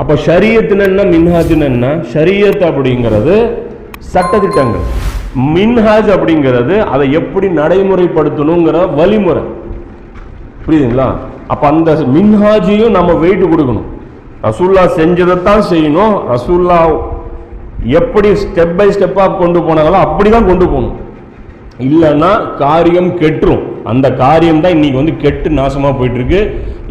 அப்போ ஷரியத்துன்னு என்ன மின்ஹாஜ்னு என்ன? ஷரியத் அப்படிங்கிறது சட்டத்திட்டங்கள். மின்ஹாஜ் அப்படிங்கிறது அதை எப்படி நடைமுறைப்படுத்தணுங்கிற வழிமுறை. புரியுதுங்களா? அப்போ அந்த மின்ஹாஜியும் நம்ம வெயிட் கொடுக்கணும். ரசூல்லா செஞ்சதைத்தான் செய்யணும். ரசூல்லா எப்படி ஸ்டெப் பை ஸ்டெப்பாக கொண்டு போனாங்களோ அப்படிதான் கொண்டு போகணும். இல்லைன்னா காரியம் கெட்டுரும். அந்த காரியம் தான் இன்னைக்கு வந்து கெட்டு நாசமாக போயிட்டுருக்கு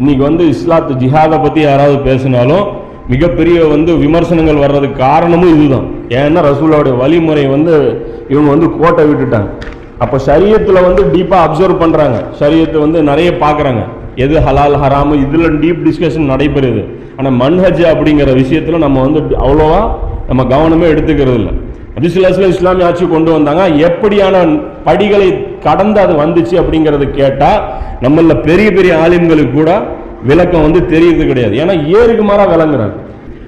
இன்றைக்கி இன்னைக்கு வந்து இஸ்லாத்து ஜிஹாதை பற்றி யாராவது பேசினாலும் மிகப்பெரிய வந்து விமர்சனங்கள் வர்றதுக்கு காரணமும் இதுதான். ஏன்னா ரசூலாவுடைய வழிமுறை வந்து இவங்க வந்து கோட்டை விட்டுட்டாங்க. அப்போ சரியத்தில் வந்து டீப்பாக அப்சர்வ் பண்ணுறாங்க சரியத்தை வந்து நிறைய பார்க்குறாங்க. எது ஹலால் ஹராமு இதில் டீப் டிஸ்கஷன் நடைபெறுது. ஆனால் மன்ஹஜ் அப்படிங்கிற விஷயத்தில் நம்ம வந்து அவ்வளோவா நம்ம கவனமே எடுத்துக்கிறது இல்லை அபிசுல்லாஸ்ல இஸ்லாமிய ஆட்சி கொண்டு வந்தாங்க. எப்படியான படிகளை கடந்து அது வந்துச்சு அப்படிங்கிறத கேட்டால் நம்மள பெரிய பெரிய ஆலிம்களுக்கு கூட விளக்கம் வந்து தெரியறது கிடையாது. ஏன்னா ஏருக்கு மாறா விளங்குறாங்க.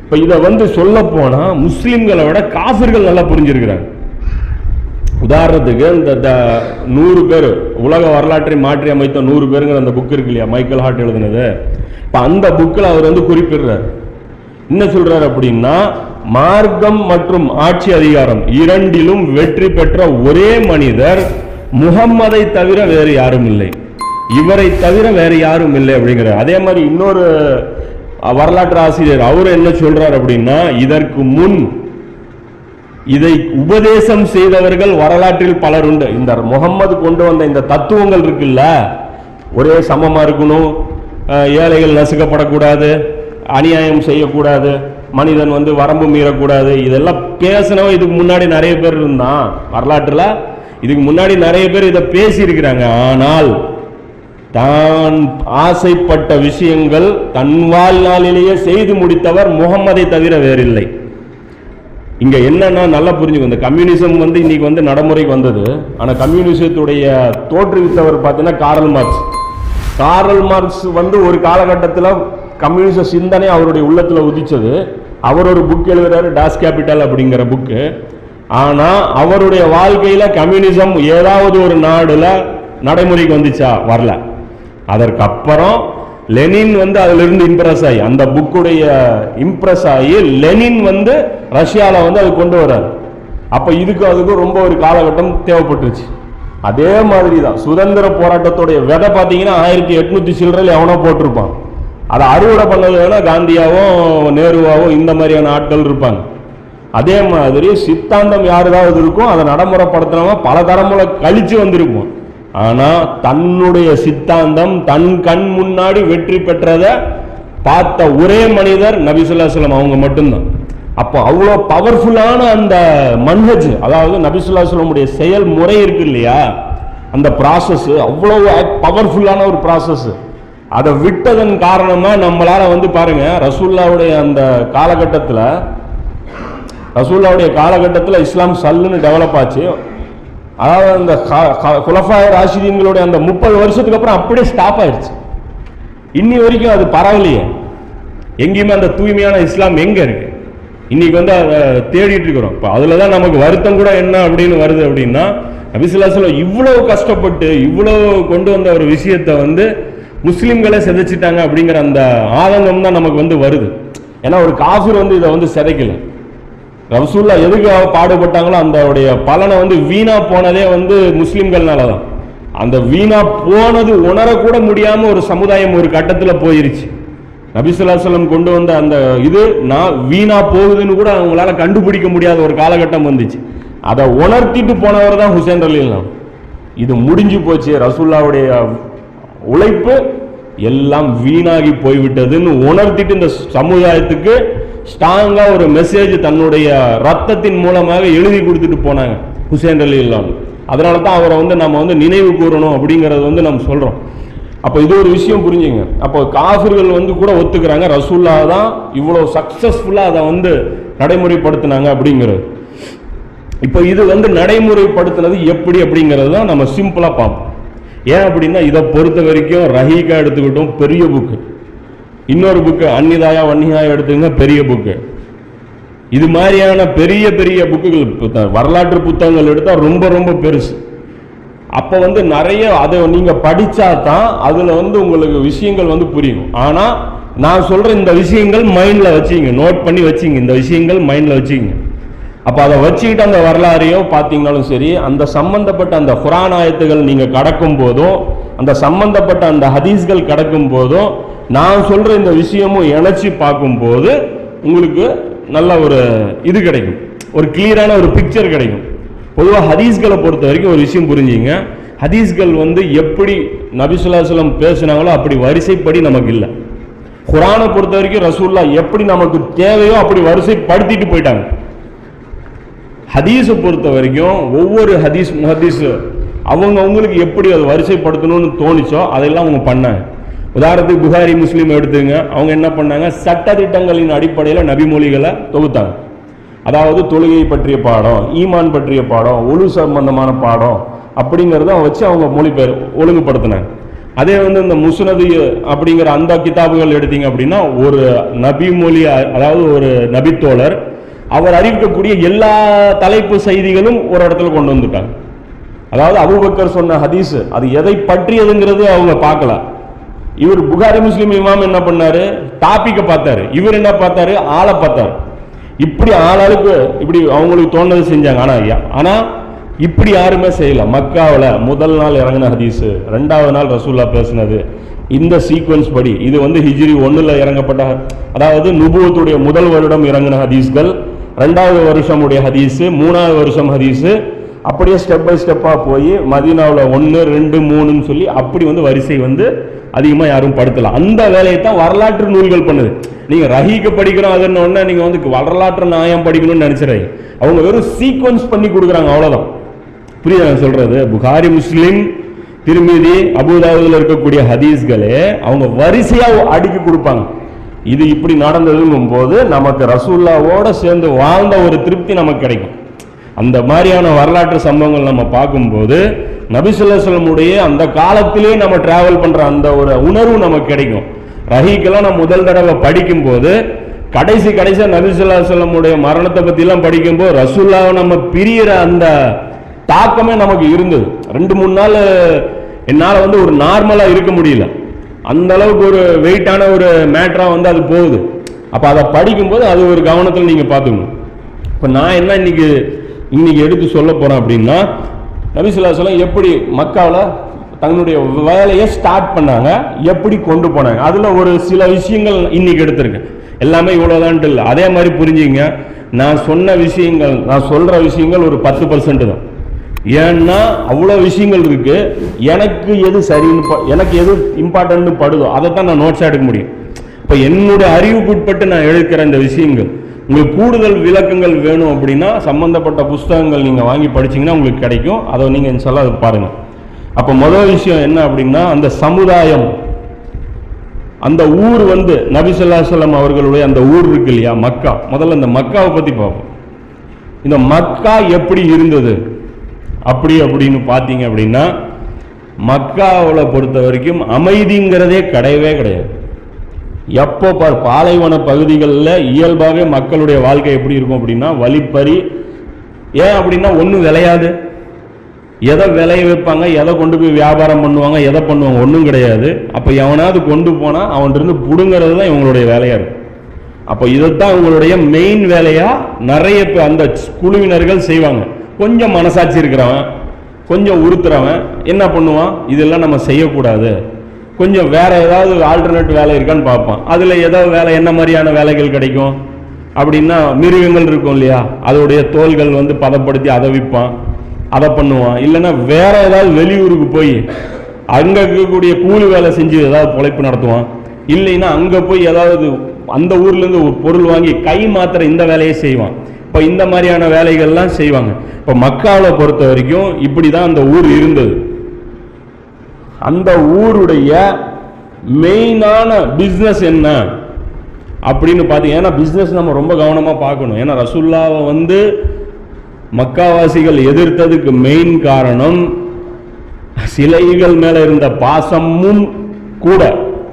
இப்ப இதை வந்து சொல்ல போனா முஸ்லிம்களை விட காசர்கள் நல்லா புரிஞ்சிருக்கிறாங்க. உதாரணத்துக்கு இந்த த- நூறு பேர் உலக வரலாற்றை மாற்றி அமைத்த நூறு பேருங்கிற அந்த புக் இருக்கு இல்லையா? மைக்கேல் ஹார்ட் எழுதுனது. இப்ப அந்த புக்கில் அவர் வந்து குறிப்பிடுறார். என்ன சொல்றாரு அப்படின்னா மார்க்கம் மற்றும் ஆட்சி அதிகாரம் இரண்டிலும் வெற்றி பெற்ற ஒரே மனிதர் முகம்மதை தவிர வேறு யாரும் இல்லை. இவரை தவிர வேற யாரும் இல்லை அப்படிங்கிறார் அதே மாதிரி இன்னொரு வரலாற்று ஆசிரியர் அவர் என்ன சொல்றார் அப்படின்னா இதற்கு முன் இதை உபதேசம் செய்தவர்கள் வரலாற்றில் பலர் உண்டு. இந்த முகம்மது கொண்டு வந்த இந்த தத்துவங்கள் இருக்குல்ல ஒரே சமமா இருக்கணும் ஏழைகள் நசுக்கப்படக்கூடாது அநியாயம் செய்யக்கூடாது மனிதன் வந்து வரம்பு மீறக்கூடாது இதெல்லாம் பேசினவன் இதுக்கு முன்னாடி நிறைய பேர் இருந்தான் வரலாற்றுல. இதுக்கு முன்னாடி நிறைய பேர் இதை பேசியிருக்கிறாங்க. ஆனால் தான் ஆசைப்பட்ட விஷயங்கள் தன் வாழ்நாளிலேயே செய்து முடித்தவர் முகம்மதை தவிர வேறில்லை. இங்க என்னன்னா நல்லா புரிஞ்சுக்கும் இந்த கம்யூனிசம் வந்து இன்னைக்கு வந்து நடைமுறைக்கு வந்தது. ஆனால் கம்யூனிசத்துடைய தோற்றுவித்தவர் பார்த்தீங்கன்னா காரல் மார்க்ஸ். காரல் மார்க்ஸ் வந்து ஒரு காலகட்டத்தில் கம்யூனிச சிந்தனை அவருடைய உள்ளத்தில் உதிச்சது. அவர் ஒரு புக் எழுதுறாரு டாஸ் கேபிட்டல் அப்படிங்கிற புக்கு ஆனால் அவருடைய வாழ்க்கையில் கம்யூனிசம் ஏதாவது ஒரு நாடில் நடைமுறைக்கு வந்துச்சா? வரல. அதற்கப்புறம் லெனின் வந்து அதிலிருந்து இம்ப்ரெஸ் ஆகி அந்த புக்குடைய இம்ப்ரெஸ் ஆகி லெனின் வந்து ரஷ்யாவில் வந்து அது கொண்டு வர்றாரு அப்போ இதுக்கு அதுக்கும் ரொம்ப ஒரு காலகட்டம் தேவைப்பட்டுருச்சு. அதே மாதிரி தான் சுதந்திர போராட்டத்துடைய விதை பார்த்தீங்கன்னா ஆயிரத்தி எட்நூற்றி சில்லறையில் எவனோ போட்டிருப்பான். அதை அறுவடை பண்ணது வேணா காந்தியாவும் நேருவாவும் இந்த மாதிரியான ஆட்கள் இருப்பாங்க. அதே மாதிரி சித்தாந்தம் யாருதாவது இருக்கும் அதை நடைமுறைப்படுத்தினவன் பல தலைமுறை கழிச்சு வந்திருக்கும். ஆனா தன்னுடைய சித்தாந்தம் தன் கண் முன்னாடி வெற்றி பெற்றதை பார்த்த ஒரே மனிதர் நபிசுல்லாஸ்லம் அவங்க மட்டும்தான். அப்போ அவ்வளோ பவர்ஃபுல்லான அந்த மன்ஹஜ் அதாவது நபிசுல்லாஸ்லமுடைய செயல்முறை இருக்கு இல்லையா? அந்த ப்ராசஸ் அவ்வளோ பவர்ஃபுல்லான ஒரு ப்ராசஸ் அதை விட்டதன் காரணமாக நம்மளால வந்து பாருங்க ரசூல்லாவுடைய அந்த காலகட்டத்தில் ரசூல்லாவுடைய காலகட்டத்தில் இஸ்லாம் சல்லுன்னு டெவலப் ஆச்சு. அதாவது அந்த குலஃபாய ராஷிதீன்களுடைய அந்த முப்பது வருஷத்துக்கு அப்புறம் அப்படியே ஸ்டாப் ஆயிடுச்சு. இன்னி வரைக்கும் அது பரவலையே. எங்கேயுமே அந்த தூய்மையான இஸ்லாம் எங்கே இருக்கு? இன்னைக்கு வந்து அதை தேடிட்டு இருக்கிறோம். இப்போ அதில் தான் நமக்கு வருத்தம் கூட என்ன அப்படின்னு வருது அப்படின்னா நபிசுல்லாஸ்லம் இவ்வளோ கஷ்டப்பட்டு இவ்வளோ கொண்டு வந்த ஒரு விஷயத்தை வந்து முஸ்லீம்களே சிதைச்சிட்டாங்க அப்படிங்கிற அந்த ஆதங்கம் தான் நமக்கு வந்து வருது. ஏன்னா ஒரு காஃபிர் வந்து இதை வந்து சிதைக்கலை. ரசூல்லா எதுக்காக பாடுபட்டாங்களோ அந்த பலனை வந்து வீணா போனதே வந்து முஸ்லிம்கள்னால தான் அந்த வீணா போனது உணரக்கூட முடியாம ஒரு சமுதாயம் ஒரு கட்டத்தில் போயிருச்சு. நபிசுல்லாசலம் கொண்டு வந்த அந்த இது நான் வீணா போகுதுன்னு கூட அவங்களால கண்டுபிடிக்க முடியாத ஒரு காலகட்டம் வந்துச்சு. அதை உணர்த்திட்டு போனவர் தான் ஹுசேன் அலிலாம் இது முடிஞ்சு போச்சு. ரசூல்லாவுடைய உழைப்பு எல்லாம் வீணாகி போய்விட்டதுன்னு உணர்த்திட்டு இந்த சமுதாயத்துக்கு ஸ்ட்ராங்காக ஒரு மெசேஜ் தன்னுடைய ரத்தத்தின் மூலமாக எழுதி கொடுத்துட்டு போனாங்க. ஹுசேன் அலி இல்லாம். அதனால தான் அவரை வந்து நம்ம வந்து நினைவு கூறணும் அப்படிங்கறது வந்து நம்ம சொல்கிறோம் அப்போ இது ஒரு விஷயம் புரிஞ்சுங்க. அப்போ காஃபிர்கள் வந்து கூட ஒத்துக்கிறாங்க. ரசூல்லா தான் இவ்வளோ சக்ஸஸ்ஃபுல்லாக அதை வந்து நடைமுறைப்படுத்தினாங்க அப்படிங்கிறது. இப்போ இது வந்து நடைமுறைப்படுத்தினது எப்படி அப்படிங்கிறது தான் நம்ம சிம்பிளாக பார்ப்போம். ஏன் அப்படின்னா இதை பொறுத்த வரைக்கும் ரஹீகா எடுத்துக்கிட்டோம் பெரிய புக்கு இன்னொரு புக்கு அந்நிதாயா வன்னிதாயா எடுத்துங்க பெரிய புக்கு இது மாதிரியான பெரிய பெரிய புக்குகள் வரலாற்று புத்தகங்கள் எடுத்தால் ரொம்ப ரொம்ப பெருசு. அப்போ வந்து நிறைய அதை நீங்கள் படித்தா தான் அதில் வந்து உங்களுக்கு விஷயங்கள் வந்து புரியும். ஆனால் நான் சொல்கிற இந்த விஷயங்கள் மைண்டில் வச்சுங்க. நோட் பண்ணி வச்சுங்க. இந்த விஷயங்கள் மைண்டில் வச்சுங்க. அப்போ அதை வச்சுக்கிட்டு அந்த வரலாறையோ பார்த்தீங்கனாலும் சரி அந்த சம்பந்தப்பட்ட அந்த குரான் ஆயத்துகள் நீங்கள் கடக்கும் போதும் அந்த சம்பந்தப்பட்ட அந்த ஹதீஸ்கள் கடக்கும் போதும் நான் சொல்ற இந்த விஷயமும் இணைச்சி பார்க்கும்போது உங்களுக்கு நல்ல ஒரு இது கிடைக்கும். ஒரு கிளியரான ஒரு பிக்சர் கிடைக்கும். பொதுவாக ஹதீஸ்களை பொறுத்த வரைக்கும் ஒரு விஷயம் புரிஞ்சுங்க. ஹதீஸ்கள் வந்து எப்படி நபிசுல்லாசலம் பேசுனாங்களோ அப்படி வரிசைப்படி நமக்கு இல்லை. குரானை பொறுத்த வரைக்கும் ரசூல்லா எப்படி நமக்கு தேவையோ அப்படி வரிசைப்படுத்திட்டு போயிட்டாங்க. ஹதீஸை பொறுத்த வரைக்கும் ஒவ்வொரு ஹதீஸ் முஹதீஸ் அவங்க அவங்களுக்கு எப்படி அதை வரிசைப்படுத்தணும்னு தோணிச்சோ அதெல்லாம் அவங்க பண்ணாங்க. உதாரணத்துக்கு புகாரி முஸ்லீம் எடுத்துங்க அவங்க என்ன பண்ணாங்க? சட்டத்திட்டங்களின் அடிப்படையில் நபிமொழிகளை தொகுத்தாங்க. அதாவது தொழுகை பற்றிய பாடம் ஈமான் பற்றிய பாடம் ஒழு சம்பந்தமான பாடம் அப்படிங்கிறத வச்சு அவங்க மொழிபெயர் ஒழுங்குபடுத்தினாங்க. அதே வந்து இந்த முசுனது அப்படிங்கிற அந்த கிதாபுகள் எடுத்தீங்க அப்படின்னா ஒரு நபி மொழி அதாவது ஒரு நபித்தோழர் அவர் அறிவிக்கக்கூடிய எல்லா தலைப்பு செய்திகளும் ஒரு இடத்துல கொண்டு வந்துட்டாங்க. அதாவது அபூபக்கர் சொன்ன ஹதீஸ் அது எதை பற்றியதுங்கிறது அவங்க பார்க்கலாம் இவர் புகாரி முஸ்லீம் இமாம் என்ன பண்ணாரு? டாப்பிக்கை பார்த்தாரு. இவர் என்ன பார்த்தாரு? ஆளை பார்த்தாரு. இப்படி ஆளாளுக்கு இப்படி அவங்களுக்கு தோணுது செஞ்சாங்க. ஆனால் ஆனால் இப்படி யாருமே செய்யல. மக்காவில் முதல் நாள் இறங்கின ஹதீஸு ரெண்டாவது நாள் ரசூல்லா பேசினது. இந்த சீக்வன்ஸ் படி இது வந்து ஹிஜ்ரி ஒன்றில் இறங்கப்பட்ட அதாவது நுபுவத்துடைய முதல் வருடம் இறங்கின ஹதீஸ்கள் ரெண்டாவது வருஷம் உடைய ஹதீஸு மூணாவது வருஷம் ஹதீஸு அப்படியே ஸ்டெப் பை ஸ்டெப்பாக போய் மதீனாவில் ஒன்று ரெண்டு மூணுன்னு சொல்லி அப்படி வந்து வரிசை வந்து அதிகமாக யாரும் படுத்தலாம் அந்த வேலையை தான் வரலாற்று நூல்கள் பண்ணுது. நீங்கள் ரஹீக்கு படிக்கிறோம் அதுன்னு ஒன்று நீங்கள் வந்து வரலாற்று நியாயம் படிக்கணும்னு நினச்சிடுறீங்க அவங்க வெறும் சீக்வன்ஸ் பண்ணி கொடுக்குறாங்க அவ்வளோதான் புரியுது நான் சொல்கிறது புகாரி முஸ்லீம் திருமிதி அபுதாபுதில் இருக்கக்கூடிய ஹதீஸ்களே அவங்க வரிசையாக அடுக்கி கொடுப்பாங்க. இது இப்படி நடந்ததுங்கும் போது நமக்கு ரசூல்லாவோட சேர்ந்து வாழ்ந்த ஒரு திருப்தி நமக்கு கிடைக்கும். அந்த மாதிரியான வரலாற்று சம்பவங்கள் நம்ம பார்க்கும்போது நபிசுல்லாசலமுடைய அந்த காலத்திலே நம்ம டிராவல் பண்ற அந்த ஒரு உணர்வு நமக்கு கிடைக்கும். ரஹீக்கெல்லாம் நம்ம முதல் தடவை படிக்கும் போது கடைசி கடைசியா நபிசுல்லாசலமுடைய மரணத்தை பத்தி எல்லாம் படிக்கும்போது ரசூல்லாவை நம்ம பிரியற அந்த தாக்கமே நமக்கு இருந்தது. ரெண்டு மூணு நாள் என்னால் வந்து ஒரு நார்மலாக இருக்க முடியல. அந்த அளவுக்கு ஒரு வெயிட்டான ஒரு மேட்டராக வந்து அது போகுது. அப்போ அதை படிக்கும்போது அது ஒரு கவனத்தில் நீங்கள் பார்த்துக்கணும். இப்போ நான் என்ன இன்னைக்கு இன்னைக்கு எடுத்து சொல்ல போகிறேன் அப்படின்னா நபிசுல்லாசலம் எப்படி மக்காவில் தங்களுடைய வேலையை ஸ்டார்ட் பண்ணாங்க எப்படி கொண்டு போனாங்க. அதில் ஒரு சில விஷயங்கள் இன்னைக்கு எடுத்திருக்கேன் எல்லாமே இவ்வளோதான்ட்டு இல்லை. அதே மாதிரி புரிஞ்சுங்க. நான் சொன்ன விஷயங்கள் நான் சொல்கிற விஷயங்கள் ஒரு பத்து பர்சன்ட் தான். ஏன்னா அவ்வளோ விஷயங்கள் இருக்குது எனக்கு எது சரின்னு எனக்கு எது இம்பார்ட்டன்ட்னு படுதோ அதை தான் நான் நோட்ஸாக எடுக்க முடியும். இப்போ என்னுடைய அறிவுக்குட்பட்டு நான் எழுக்கிற இந்த விஷயங்கள் உங்களுக்கு கூடுதல் விளக்கங்கள் வேணும் அப்படின்னா சம்மந்தப்பட்ட புஸ்தகங்கள் நீங்கள் வாங்கி படிச்சீங்கன்னா உங்களுக்கு கிடைக்கும். அதை நீங்கள் சொல்ல அதை பாருங்கள் அப்போ முதல் விஷயம் என்ன அப்படின்னா அந்த சமுதாயம் அந்த ஊர் வந்து நபிசல்லாசலம் அவர்களுடைய அந்த ஊர் இருக்கு இல்லையா மக்கா. முதல்ல இந்த மக்காவை பற்றி பார்ப்போம். இந்த மக்கா எப்படி இருந்தது? அப்படி அப்படின்னு பார்த்தீங்க அப்படின்னா மக்காவில் பொறுத்த வரைக்கும் அமைதிங்கிறதே கிடையவே கிடையாது. எப்போ பார் பாலைவன பகுதிகளில் இயல்பாகவே மக்களுடைய வாழ்க்கை எப்படி இருக்கும் அப்படின்னா வழிப்பறி. ஏன் அப்படின்னா ஒன்றும் விளையாது. எதை விளைய வைப்பாங்க எதை கொண்டு போய் வியாபாரம் பண்ணுவாங்க எதை பண்ணுவாங்க ஒன்றும் கிடையாது. அப்போ எவனாவது கொண்டு போனால் அவன்கிட்ட பிடுங்கிறது தான் இவங்களுடைய வேலையாக இருக்கும். அப்போ இதைத்தான் இவங்களுடைய மெயின் வேலையாக நிறைய பேர் அந்த குழுவினர்கள் செய்வாங்க. கொஞ்சம் மனசாட்சி இருக்கிறவன் கொஞ்சம் உறுத்துறவன் என்ன பண்ணுவான்? இதெல்லாம் நம்ம செய்யக்கூடாது. கொஞ்சம் வேற ஏதாவது ஆல்டர்னேட் வேலை இருக்கான்னு பார்ப்பான். அதில் ஏதாவது வேலை என்ன மாதிரியான வேலைகள் கிடைக்கும்? அப்படின்னா மிருகங்கள் இருக்கும் இல்லையா? அதோடைய தோல்கள் வந்து பதப்படுத்தி அதை விற்பான் அதை பண்ணுவான். இல்லைன்னா வேற ஏதாவது வெளியூருக்கு போய் அங்கே இருக்கக்கூடிய கூலி வேலை செஞ்சு ஏதாவது பொழைப்பு நடத்துவான். இல்லைன்னா அங்கே போய் ஏதாவது அந்த ஊர்லேருந்து ஒரு பொருள் வாங்கி கை மாத்திர இந்த வேலையை செய்வான். இப்போ இந்த மாதிரியான வேலைகள்லாம் செய்வாங்க. இப்போ மக்காவை பொறுத்த வரைக்கும் இப்படி தான் அந்த ஊர் இருந்தது. அந்த ஊருடைய மெயினான பிஸ்னஸ் என்ன? அப்படின்னு பார்த்து ஏன்னா பிஸ்னஸ் நம்ம ரொம்ப கவனமாக பார்க்கணும். ஏன்னா ரசுல்லாவை வந்து மக்காவாசிகள் எதிர்த்ததுக்கு மெயின் காரணம் சிலைகள் மேலே இருந்த பாசமும் கூட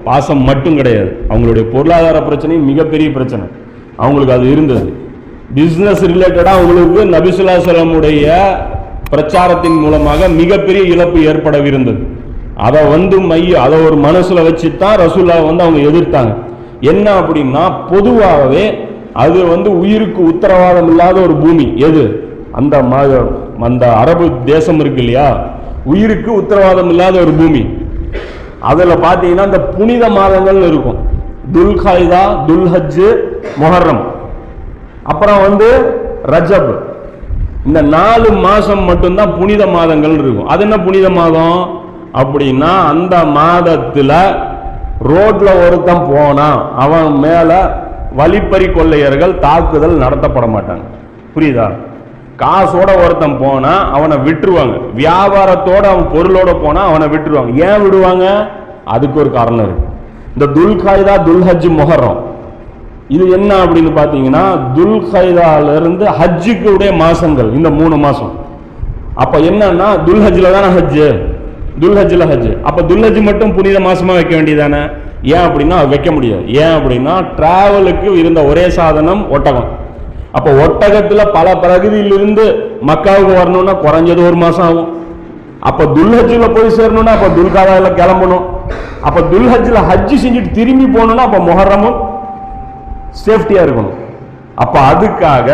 பாசம் மட்டும் கிடையாது. அவங்களுடைய பொருளாதார பிரச்சனையும் மிகப்பெரிய பிரச்சனை. அவங்களுக்கு அது இருந்தது. பிஸ்னஸ் ரிலேட்டடாக அவங்களுக்கு நபிசுல்லாசலமுடைய பிரச்சாரத்தின் மூலமாக மிகப்பெரிய இழப்பு ஏற்படவிருந்தது. அதை வந்து மைய அதை ஒரு மனசுல வச்சு தான் ரசூல்லா வந்து அவங்க எதிர்த்தாங்க. என்ன அப்படின்னா பொதுவாகவே அது வந்து உயிருக்கு உத்தரவாதம் இல்லாத ஒரு பூமி. எது? அந்த அந்த அரபு தேசம் இருக்கு இல்லையா? உயிருக்கு உத்தரவாதம் இல்லாத ஒரு பூமி. அதில் பார்த்தீங்கன்னா இந்த புனித மாதங்கள் இருக்கும். துல்காய்தா துல்ஹஜ் மொஹர்ரம். அப்புறம் வந்து ரஜப். இந்த நாலு மாதம் மட்டும்தான் புனித மாதங்கள் இருக்கும். அது என்ன புனித மாதம்? அப்படின்னா அந்த மாதத்தில் ரோட்டில் ஒருத்தன் போனான். அவன் மேலே வழிப்பறி கொள்ளையர்கள் தாக்குதல் நடத்தப்பட மாட்டாங்க. புரியுதா? காசோட ஒருத்தன் போனால் அவனை விட்டுருவாங்க. வியாபாரத்தோட அவன் பொருளோட போனால் அவனை விட்டுருவாங்க. ஏன் விடுவாங்க? அதுக்கு ஒரு காரணம் இருக்கு. இந்த துல்காய்தா துல்ஹஜ் முகரம் இது என்ன அப்படின்னு பார்த்தீங்கன்னா துல்கைதாலிருந்து ஹஜ்ஜுக்கு உடைய மாசங்கள் இந்த மூணு மாசம். அப்போ என்னன்னா துல்ஹஜ்ல தானே ஹஜ்ஜு? துல்ஹஜ்ல ஹஜ். அப்போ துல்ஹஜ் மட்டும் புனித மாசமாக வைக்க வேண்டியதானே? ஏன் அப்படின்னா வைக்க முடியாது. ஏன் அப்படின்னா டிராவலுக்கு இருந்த ஒரே சாதனம் ஒட்டகம். அப்போ ஒட்டகத்தில் பல பகுதியிலிருந்து மக்காவுக்கு வரணும்னா குறைஞ்சது ஒரு மாதம் ஆகும். அப்போ துல்ஹஜில் போய் சேரணும்னா அப்போ துல்காதாவில் கிளம்பணும். அப்போ துல்ஹஜ்ல ஹஜ்ஜு செஞ்சுட்டு திரும்பி போகணும்னா அப்போ முஹர்ரமும் சேஃப்டியாக இருக்கணும். அப்போ அதுக்காக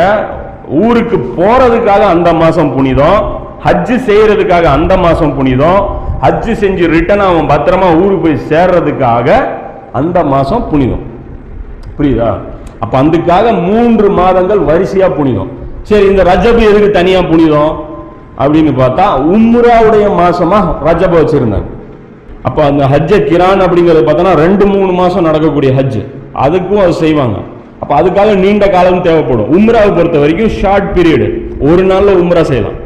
ஊருக்கு போகிறதுக்காக அந்த மாதம் புனிதம் ஹஜ்ஜு செய்கிறதுக்காக அந்த மாதம் புனிதம் ஹஜ்ஜு செஞ்சு ரிட்டர்ன் அவன் பத்திரமா ஊருக்கு போய் சேர்றதுக்காக அந்த மாதம் புனிதம். புரியுதா? அப்போ அதுக்காக மூன்று மாதங்கள் வரிசையாக புனிதம். சரி இந்த ரஜபு எதுக்கு தனியாக புனிதம்? அப்படின்னு பார்த்தா உம்ராவுடைய மாதமாக ரஜபை வச்சுருந்தாங்க. அப்போ அந்த ஹஜ்ஜ கிரான் அப்படிங்கிறது பார்த்தோன்னா ரெண்டு மூணு மாதம் நடக்கக்கூடிய ஹஜ் அதுக்கும் அது செய்வாங்க. அப்போ அதுக்காக நீண்ட காலம் தேவைப்படும். உம்ராவை பொறுத்த வரைக்கும் ஷார்ட் பீரியடு ஒரு நாளில் உம்ரா செய்யலாம்.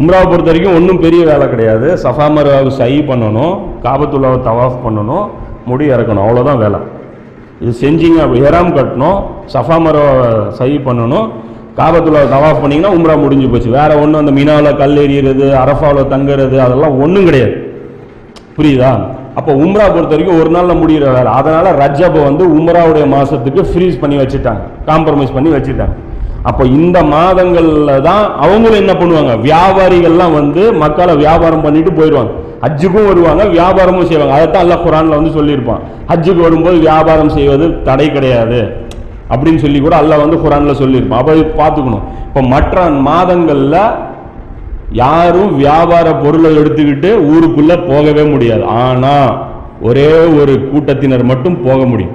உம்ராவை பொறுத்த வரைக்கும் ஒன்றும் பெரிய வேலை கிடையாது. சஃபா மருவாவுக்கு சை பண்ணணும் காபத்துள்ளாவை தவாஃப் பண்ணணும் முடி இறக்கணும் அவ்வளோதான் வேலை. இது செஞ்சிங்க அப்படி ஹெராம் கட்டணும் சஃபா மருவாவை சை பண்ணணும் காபத்துள்ளாவை தவாஃப் பண்ணிங்கன்னா உம்ரா முடிஞ்சு போச்சு. வேறு ஒன்றும் அந்த மினாவில் கல் எறிகிறது அரஃபாவில் தங்குறது அதெல்லாம் ஒன்றும் கிடையாது. புரியுதா? அப்போ உம்ரா பொறுத்த வரைக்கும் ஒரு நாளில் முடிகிற வேலை. அதனால் ரஜபை வந்து உம்ராவுடைய மாதத்துக்கு ஃப்ரீஸ் பண்ணி வச்சுட்டாங்க. காம்ப்ரமைஸ் பண்ணி வச்சுட்டாங்க. அப்போ இந்த மாதங்களில் தான் அவங்களும் என்ன பண்ணுவாங்க? வியாபாரிகள்லாம் வந்து மக்களை வியாபாரம் பண்ணிட்டு போயிடுவாங்க. ஹஜ்ஜுக்கும் வருவாங்க வியாபாரமும் செய்வாங்க. அதைத்தான் அல்லாஹ் குரானில் வந்து சொல்லியிருப்பான். ஹஜ்ஜுக்கு வரும்போது வியாபாரம் செய்வது தடை கிடையாது. அப்படின்னு சொல்லி கூட அல்லா வந்து குரானில் சொல்லியிருப்பான். அப்போ பார்த்துக்கணும். இப்போ மற்ற மாதங்களில் யாரும் வியாபார பொருளை எடுத்துக்கிட்டு ஊருக்குள்ளே போகவே முடியாது. ஆனால் ஒரே ஒரு கூட்டத்தினர் மட்டும் போக முடியும்.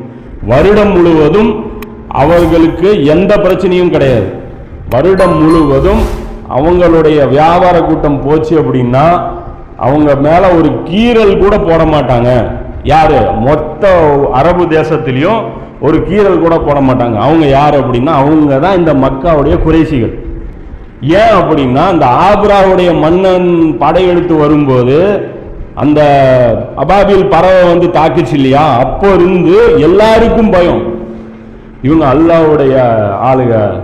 வருடம் முழுவதும் அவர்களுக்கு எந்த பிரச்சனையும் கிடையாது. வருடம் முழுவதும் அவங்களுடைய வியாபார கூட்டம் போச்சு அப்படின்னா அவங்க மேல ஒரு கீறல் கூட போட மாட்டாங்க. யாரு? மொத்த அரபு தேசத்திலையும் ஒரு கீறல் கூட போட மாட்டாங்க. அவங்க யார் அப்படின்னா அவங்க தான் இந்த மக்காவுடைய குறைசிகள் ஏன் அப்படின்னா அந்த ஆப்ராவுடைய மன்னன் படையெடுத்து வரும்போது அந்த அபாபில் பறவை வந்து தாக்குச்சு இல்லையா? அப்போ இருந்து எல்லாருக்கும் பயம். இவங்க அல்லாவுடைய ஆளுங்க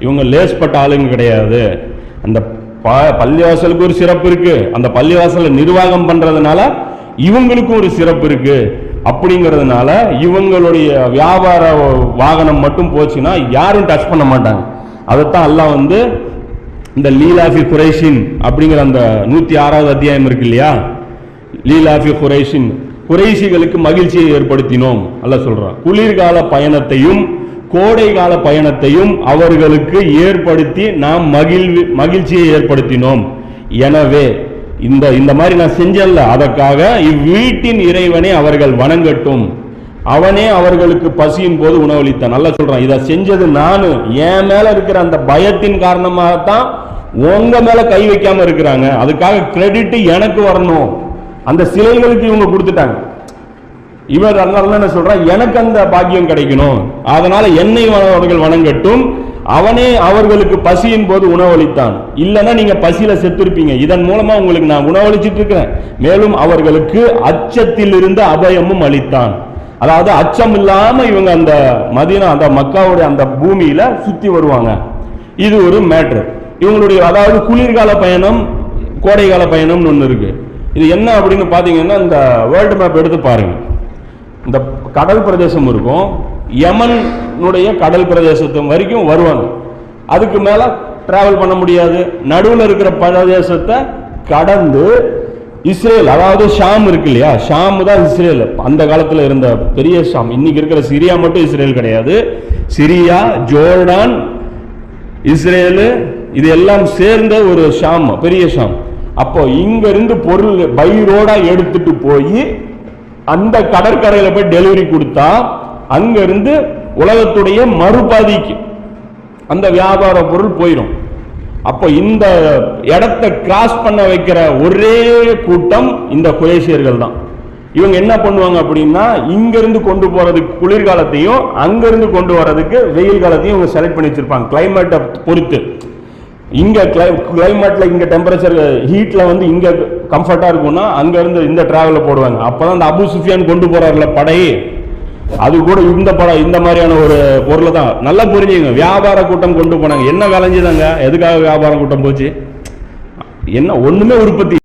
இவங்க லேஸ்பட்ட ஆளுங்க கிடையாது. அந்த ப- பள்ளிவாசலுக்கு ஒரு சிறப்பு இருக்கு. அந்த பள்ளிவாசலை நிர்வாகம் பண்றதுனால இவங்களுக்கும் ஒரு சிறப்பு இருக்கு. அப்படிங்கிறதுனால இவங்களுடைய வியாபார வாகனம் மட்டும் போச்சுன்னா யாரும் டச் பண்ண மாட்டாங்க. அதைத்தான் அல்லாஹ் வந்து இந்த லீலாஃபி குரேஷின் அப்படிங்கிற அந்த நூத்தி ஆறாவது அத்தியாயம் இருக்கு இல்லையா? லீலாஃபி குரேஷின் குறைசிகளுக்கு மகிழ்ச்சியை ஏற்படுத்தினோம். அல்ல சொல்றான் குளிர்கால பயணத்தையும் கோடை கால பயணத்தையும் அவர்களுக்கு ஏற்படுத்தி நாம் மகிழ்வு மகிழ்ச்சியை ஏற்படுத்தினோம். எனவே இந்த இந்த மாதிரி நான் செஞ்சேன்ல அதற்காக இவ்வீட்டின் இறைவனை அவர்கள் வணங்கட்டும். அவனே அவர்களுக்கு பசியின் போது உணவளித்தான். நல்லா சொல்றான் இதை செஞ்சது நானு. என் மேல இருக்கிற அந்த பயத்தின் காரணமாகத்தான் உங்க மேல கை வைக்காம இருக்கிறாங்க. அதுக்காக கிரெடிட் எனக்கு வரணும். அந்த சிலைகளுக்கு இவங்க கொடுத்துட்டாங்க. இவர் அதனால என்ன சொல்றான்? எனக்கு அந்த பாக்கியம் கிடைக்கணும். அதனால என்னை அவர்கள் வணங்கட்டும். அவனே அவர்களுக்கு பசியின் போது உணவளித்தான். இல்லைன்னா நீங்க பசியில செத்துருப்பீங்க. இதன் மூலமா உங்களுக்கு நான் உணவளிச்சிட்டு இருக்கிறேன். மேலும் அவர்களுக்கு அச்சத்தில் இருந்து அபயமும் அளித்தான். அதாவது அச்சம் இல்லாம இவங்க அந்த மதினா அந்த மக்காவுடைய அந்த பூமியில சுத்தி வருவாங்க. இது ஒரு மேட்ரு. இவங்களுடைய அதாவது குளிர்கால பயணம் கோடைகால பயணம்னு ஒன்று இருக்கு. இது என்ன அப்படின்னு பார்த்தீங்கன்னா இந்த வேர்ல்டு மேப் எடுத்து பாருங்க. இந்த கடல் பிரதேசம் இருக்கும். யமனுடைய கடல் பிரதேசத்து வரைக்கும் வருவாங்க அதுக்கு மேலே டிராவல் பண்ண முடியாது. நடுவில் இருக்கிற பிரதேசத்தை கடந்து இஸ்ரேல் அதாவது ஷாம் இருக்கு இல்லையா? ஷாம் தான் இஸ்ரேல். அந்த காலத்தில் இருந்த பெரிய ஷாம். இன்னைக்கு இருக்கிற சிரியா மட்டும் இஸ்ரேல் கிடையாது. சிரியா ஜோர்டான் இஸ்ரேலு இது எல்லாம் சேர்ந்த ஒரு ஷாம் பெரிய ஷாம். அப்போ இங்கிருந்து பொருள் பை ரோடா எடுத்துட்டு போய் அந்த கடற்கரையில் போய் டெலிவரி கொடுத்தா அங்கிருந்து உலகத்துடைய மறுபாதிக்கு அந்த வியாபார பொருள் போயிடும் அப்போ இந்த இடத்தை கிராஸ் பண்ண வைக்கிற ஒரே கூட்டம் இந்த குரேஷியர்கள் தான். இவங்க என்ன பண்ணுவாங்க அப்படின்னா இங்கிருந்து கொண்டு போறதுக்கு குளிர்காலத்தையும் அங்கிருந்து கொண்டு வர்றதுக்கு வெயில் காலத்தையும் இவங்க செலக்ட் பண்ணி வச்சிருப்பாங்க. கிளைமேட்டை பொறுத்து. இங்கே கிளை கிளைமேட்டில் இங்கே டெம்பரேச்சர் ஹீட்டில் வந்து இங்கே கம்ஃபர்ட்டா இருக்கும்னா அங்கேருந்து இந்த ட்ராவலில் போடுவாங்க. அப்பதான் இந்த அபு சுஃபியான் கொண்டு போறாருல படை. அது கூட இந்த படம் இந்த மாதிரியான ஒரு பொருளை தான். நல்லா புரிஞ்சுங்க வியாபார கூட்டம் கொண்டு போனாங்க. என்ன விளைஞ்சுதாங்க? எதுக்காக வியாபார கூட்டம் போச்சு? என்ன ஒன்றுமே உற்பத்தி